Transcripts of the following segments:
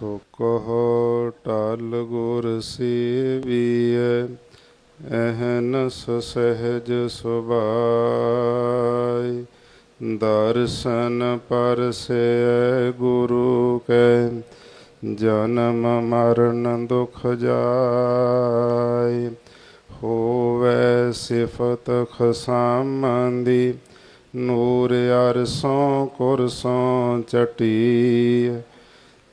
ਸੋ ਕਹੋ ਟਲ ਗੁਰ ਸੇਵੀਐ ਅਹਨਸ ਸਹਿਜ ਸੁਭਾਈ ਦਰਸ਼ਨ ਪਰਸੈ ਗੁਰੂ ਕੈ, ਜਨਮ ਮਰਨ ਦੁਖ ਜਾਏ ਹੋਵੇ ਸਿਫਤ ਖਸਾਮੰਦੀ, ਨੂਰ ਅਰਸੋਂ ਕੁਰਸੋਂ ਚਟੀ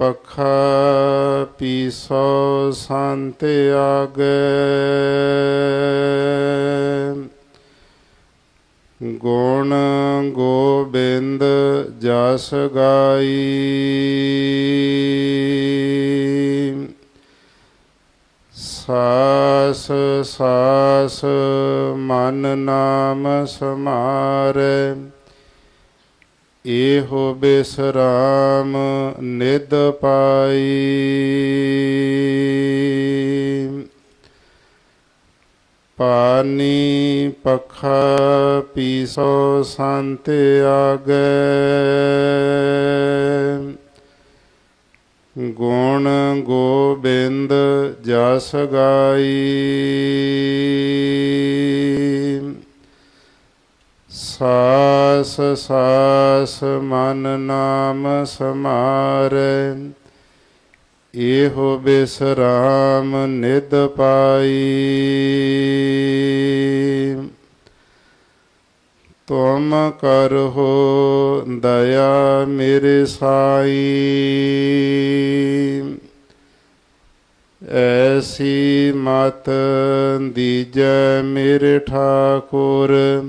ਪਖਾ ਪੀਸੋ ਸੰਤ ਆਗੇ ਗੁਣ ਗੋਬਿੰਦ ਜਸ ਗਾਈ ਸਾਸ ਸਾਸ ਮਨ ਨਾਮ ਸਮਾਰੈ ਇਹੋ ਬਿਸਰਾਮ ਨਿਦ ਪਾਈ। ਪਾਨੀ ਪਖਾ ਪੀਸੋ ਸੰਤ ਆਗੇ। ਗੁਣ ਗੋਬਿੰਦ ਜਸ ਗਾਈ। ਸਾਸ ਸਾਸ ਮਨ ਨਾਮ ਸਮਾਰੈ। ਇਹੋ ਬਿਸਰਾਮ ਨਿਦ ਪਾਈ। ਤੁਮ ਕਰਹੁ ਦਇਆ ਮੇਰੇ ਸਾਈ। ਐਸੀ ਮਤ ਦੀਜੈ ਮੇਰੇ ਠਾਕੁਰ।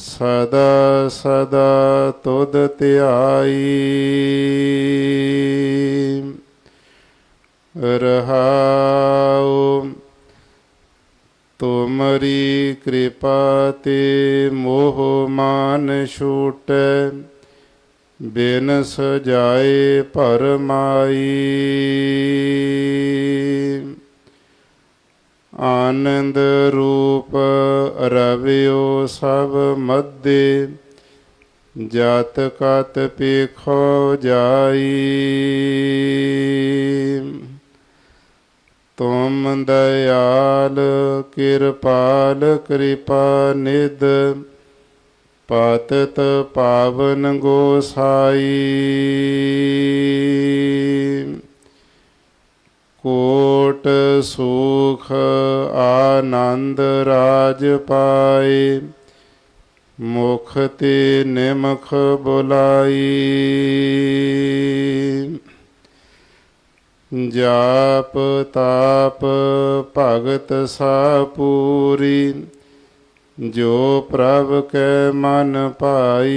ਸਦਾ ਸਦਾ ਤੁਧ ਧਿਆਈ। ਰਹਾਉ ਤੁਮਰੀ ਕਿਰਪਾ ਤੇ ਮੋਹ ਮਾਨ ਛੂਟੈ ਬਿਨ ਸਜਾਏ ਪਰਮਾਈ ਆਨੰਦ ਰੂਪ ਰਵਿਓ ਸਭ ਮੱਦੇ ਜਤ ਕਤ ਪੇਖੋ ਜਾਈ। ਤੁਮ ਦਇਆਲ, ਕਿਰਪਾਲ, ਕਿਰਪਾ ਨਿਦ ਪਤਤ ਪਾਵਨ ਗੋਸਾਈ। ਕੋਟ ਸੁਖ ਆਨੰਦ ਰਾਜ ਪਾਏ, ਮੁਖ ਤੇ ਨਿਮਖ ਬੁਲਾਈ। ਜਾਪ ਤਾਪ ਭਗਤ ਸਾ ਪੂਰੀ, ਜੋ ਪ੍ਰਭ ਕੈ ਮਨ ਪਾਈ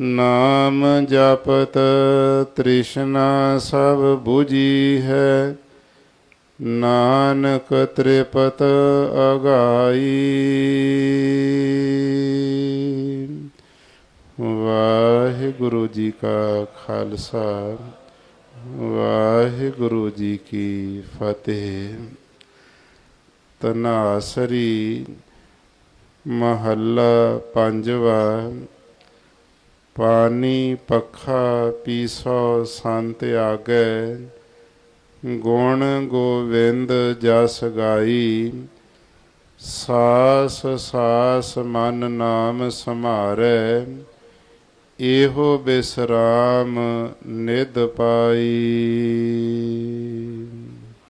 ਨਾਮ ਜਪਤ ਤ੍ਰਿਸ਼ਨਾ ਸਭ 부ਜੀ ਹੈ। ਨਾਨਕ ਤ੍ਰਿਪਤ ਅਗਾਈ। ਵਾਹਿਗੁਰੂ ਜੀ ਕਾ ਖਾਲਸਾ, ਵਾਹਿਗੁਰੂ ਜੀ ਕੀ ਫਤਿਹ। ਤਨਾਸਰੀ ਮਹੱਲਾ ਪੰਜਵਾ ਪਾਣੀ ਪੱਖਾ ਪੀਸੋ ਸੰਤ ਆਗੇ, ਗੁਣ ਗੋਵਿੰਦ ਜਸ ਗਾਈ। ਸਾਸ ਸਾਸ ਮਨ ਨਾਮ ਸਮਾਰੈ ਇਹੋ ਬਿਸਰਾਮ ਨਿਦ ਪਾਈ।